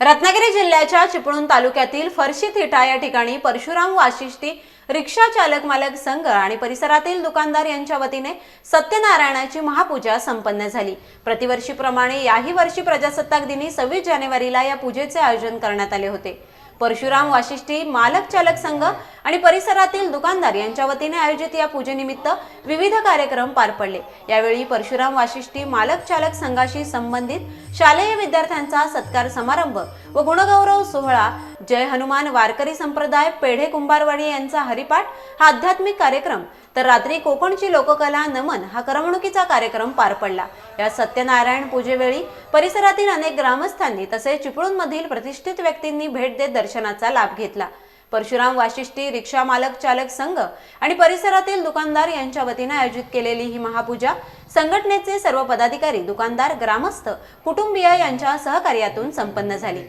रत्नागिरी जिल्ह्याच्या चिपळूण तालुक्यातील फरशी थिटा या ठिकाणी परशुराम वाशिष्ठी रिक्षा चालक मालक संघ आणि परिसरातील दुकानदार यांच्या वतीने सत्यनारायणाची महापूजा संपन्न झाली. प्रतिवर्षीप्रमाणे याही वर्षी प्रजासत्ताक दिनी सव्वीस जानेवारीला या पूजेचे आयोजन करण्यात आले होते. परशुराम वाशिष्ठी मालक चालक संघ आणि परिसरातील दुकानदार यांच्या वतीने आयोजित या पूजेनिमित्त विविध कार्यक्रम पार पडले. यावेळी परशुराम वाशिष्ठी मालक चालक संघाशी संबंधित शालेय विद्यार्थ्यांचा सत्कार समारंभ व गुणगौरव सोहळा जय हनुमान वारकरी संप्रदाय पेढे कुंभारवाडी यांचा हरिपाठ हा आध्यात्मिक कार्यक्रम. तर रात्री कोकणची लोककला नमन हा करमणुकीचा कार्यक्रम पार पडला. या सत्यनारायण पूजेवेळी परिसरातील अनेक ग्रामस्थांनी तसेच चिपळूणमधील प्रतिष्ठित व्यक्तींनी भेट देत दर्शनाचा लाभ घेतला. परशुराम वाशिष्ठी रिक्षा मालक चालक संघ आणि परिसरातील दुकानदार यांच्या वतीने आयोजित केलेली ही महापूजा संघटनेचे सर्व पदाधिकारी दुकानदार ग्रामस्थ कुटुंबीय यांच्या सहकार्यातून संपन्न झाली.